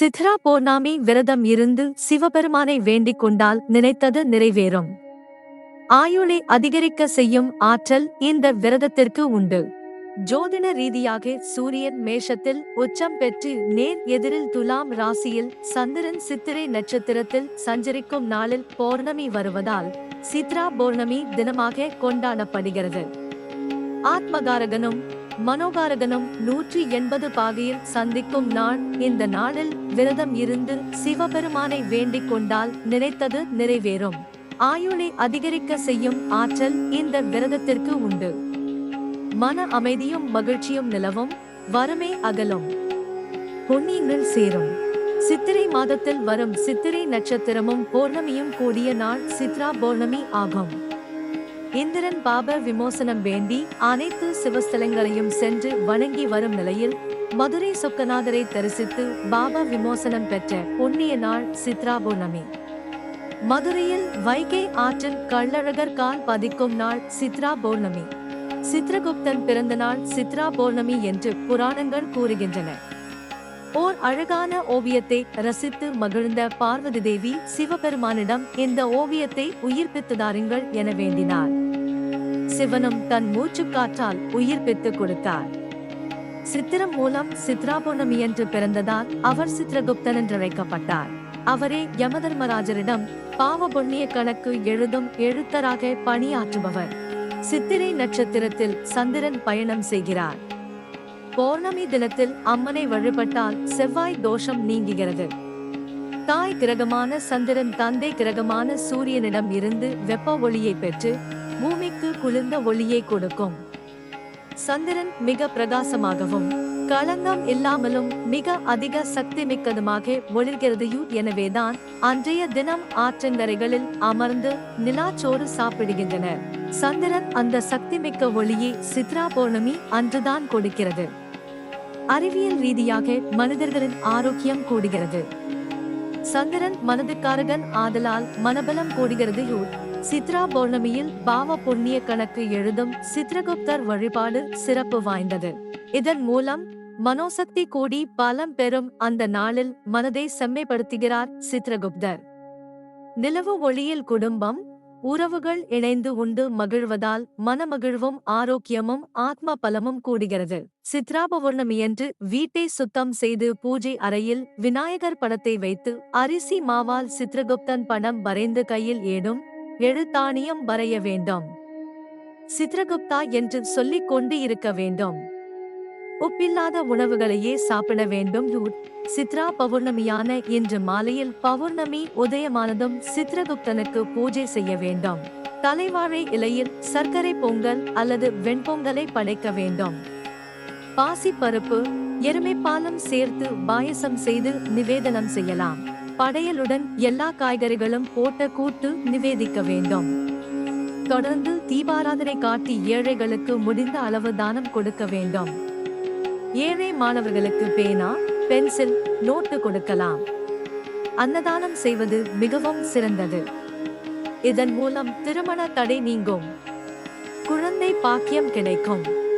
சித்ரா பௌர்ணமி விரதம் இருந்து சிவபெருமானை வேண்டிக் கொண்டால் நினைத்தது நிறைவேறும். ஆயுளை அதிகரிக்க செய்யும் ஆற்றல் இந்த விரதத்திற்கு உண்டு. ஜோதிட ரீதியாக சூரியன் மேஷத்தில் உச்சம் பெற்று நேர் எதிரில் துலாம் ராசியில் சந்திரன் சித்திரை நட்சத்திரத்தில் சஞ்சரிக்கும் நாளில் பௌர்ணமி வருவதால் சித்ரா பௌர்ணமி தினமாக கொண்டாடப்படுகிறது. ஆத்மகாரகனும் மனோகாரகனும் நூற்றி எண்பது பாகையில் சந்திக்கும் நாள். இந்த நாளில் விரதம் இருந்து சிவபெருமானை வேண்டிக் கொண்டால் நினைத்தது நிறைவேறும். ஆயுளை அதிகரிக்க செய்யும் ஆற்றல் இந்த விரதத்திற்கு உண்டு. மன அமைதியும் மகிழ்ச்சியும் நிலவும் வறுமை அகலும். பொன்னியில் சேரும். சித்திரை மாதத்தில் வரும் சித்திரை நட்சத்திரமும் பௌர்ணமியும் கூடிய நாள் சித்ரா பௌர்ணமி ஆகும். இந்திரன் பாப விமோசனம் வேண்டி அனைத்து சிவஸ்தலங்களையும் சென்று வணங்கி வரும் நிலையில் மதுரை சொக்கநாதரை தரிசித்து பாபா விமோசனம் பெற்ற புண்ணிய நாள் சித்ரா பௌர்ணமி. மதுரையில் வைகை ஆற்றில் கள்ளழகர் கால் பதிக்கும் நாள் சித்ரா பௌர்ணமி. சித்ரகுப்தன் பிறந்த நாள் சித்ரா பௌர்ணமி என்று புராணங்கள் கூறுகின்றன. ஓர் அழகான ஓவியத்தை ரசித்து மகிழ்ந்த பார்வதி தேவி சிவபெருமானிடம் இந்த ஓவியத்தை உயிர்ப்பித்து தாருங்கள் என வேண்டினார். சிவனும் தன் மூச்சுக்காற்றால் உயிர்ப்பித்து கொடுத்தார். சித்திரம் மூலம் சித்ராபௌர்ணமி என்று பிறந்ததால் அவர் சித்ரகுப்தன் என்றழைக்கப்பட்டார் அவரே யமதர்மராஜரிடம் பாவ புண்ணிய கணக்கு எழுதும் எழுத்தராக பணியாற்றுபவர். சித்திரை நட்சத்திரத்தில் சந்திரன் பயணம் செய்கிறார். பௌர்ணமி தினத்தில் அம்மனை வழிபட்டால் செவ்வாய் தோஷம் நீங்குகிறது. தாய் கிரகமான சந்திரன் தந்தை கிரகமான சூரியனிடம் இருந்து வெப்ப ஒளியை பெற்று பூமிக்கு குளிர்ந்த ஒளியை கொடுக்கும். சந்திரன் மிக பிரகாசமாகவும் களங்கம் இல்லாமலும் மிக அதிக சக்தி மிக்கதுமாக ஒளிர்கிறதையும் எனவேதான் அன்றைய தினம் ஆற்றங்கரைகளில் அமர்ந்து நிலாச்சோறு சாப்பிடுகின்றனர் சந்திரன் அந்த சக்தி மிக்க ஒளியை சித்ரா பௌர்ணமி அன்றுதான் கொடுக்கிறது. அறிவியல் ரீதியாக மனிதர்களின் ஆரோக்கியம் கூடுகிறது. சந்திரன் மனதுக்காரகன் ஆதலால் மனபலம் கூடுகிறது யூர் சித்ரா பௌர்ணமியில் பாவ புண்ணிய கணக்கு எழுதும் சித்ரகுப்தர் வழிபாடு சிறப்பு வாய்ந்தது. இதன் மூலம் மனோசக்தி கூடி பலம் பெறும் அந்த நாளில் மனதை செம்மைப்படுத்துகிறார் சித்ரகுப்தர். நிலவு ஒளியில் குடும்பம் உறவுகள் இணைந்து உண்டு மகிழ்வதால் மனமகிழ்வும் ஆரோக்கியமும் ஆத்ம பலமும் கூடுகிறது. சித்ரா பௌர்ணமியன்று வீட்டை சுத்தம் செய்து பூஜை அறையில் விநாயகர் படத்தை வைத்து அரிசி மாவால் சித்ரகுப்தன் படம் வரைந்து கையில் ஏடும் எழுத்தாணியம் வரைய வேண்டும். சித்ரகுப்தா என்று சொல்லிக் கொண்டு இருக்க வேண்டும். உப்பில்லாத உணவுகளையே சாப்பிட வேண்டும். யூட் சித்ரா பௌர்ணமியான இன்று மாலையில் பௌர்ணமி உதயமானதும் சித்ரகுப்தனுக்கு பூஜை செய்ய வேண்டும். தலைவாழை இலையில் சர்க்கரை பொங்கல் அல்லது வெண்பொங்கலை படைக்க வேண்டும். பாசி பருப்பு எருமைப்பாலம் சேர்த்து பாயசம் செய்து நிவேதனம் செய்யலாம். படையலுடன் எல்லா காய்கறிகளும் போட்ட கூட்டு நிவேதிக்க வேண்டும். தொடர்ந்து தீபாராதனை காட்டி ஏழைகளுக்கு முடிந்த அளவு தானம் கொடுக்க வேண்டும். ஏழை மாணவர்களுக்கு பேனா பென்சில் நோட்டு கொடுக்கலாம். அன்னதானம் செய்வது மிகவும் சிறந்தது. இதன் மூலம் திருமண தடை நீங்கும். குழந்தை பாக்கியம் கிடைக்கும்.